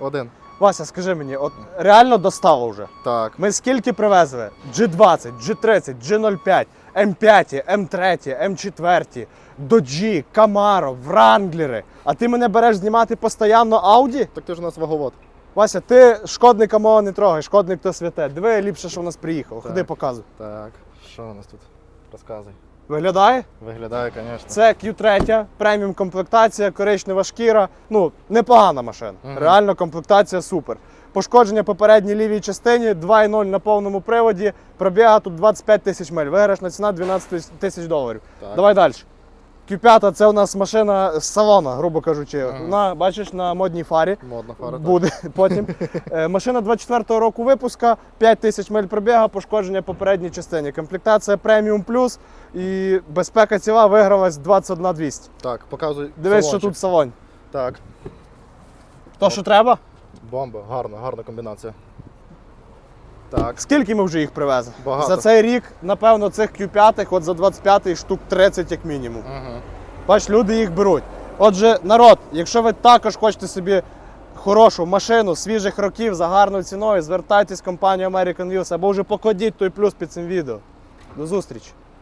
Один. Вася, скажи мені, от реально достало вже. Так. Ми скільки привезли? G20, G30, G05, M5, M3, M4, Dodge, Camaro, Wranglери. А ти мене береш знімати постійно Audi? Так ти ж у нас ваговод. Вася, ти шкодника мого не трогай, шкодник то святе. Диви ліпше, що в нас приїхало. Ходи показуй. Так. Що у нас тут? Розказуй. Виглядає? Виглядає, звісно. Це Q3, преміум комплектація, коричнева шкіра. Ну, непогана машина. Угу. Реально комплектація супер. Пошкодження попередній лівій частині, 2,0 на повному приводі. Пробіга тут 25 тисяч миль. Виграшна ціна 12 тисяч доларів. Так. Давай далі. Q5 це у нас машина з салона, грубо кажучи. Ага. Вона, бачиш, на модній фарі. Модна фара. так. Буде потім. Е, Машина 24-го року випуска, 5 тисяч миль пробіга, пошкодження попередній частині. Комплектація преміум плюс і безпека ціла вигралась 21 200. Так, показуй. Дивись, що тут салон. Так. То, що треба? Бомба, гарна, гарна комбінація. Так. Скільки ми вже їх привезли? Багато. За цей рік, напевно, цих Q5, от за 25 штук 30 як мінімум. Угу. Бач, люди їх беруть. Отже, народ, якщо ви також хочете собі хорошу машину свіжих років за гарною ціною, звертайтесь в компанію American Wheels або вже покладіть той плюс під цим відео. До зустрічі!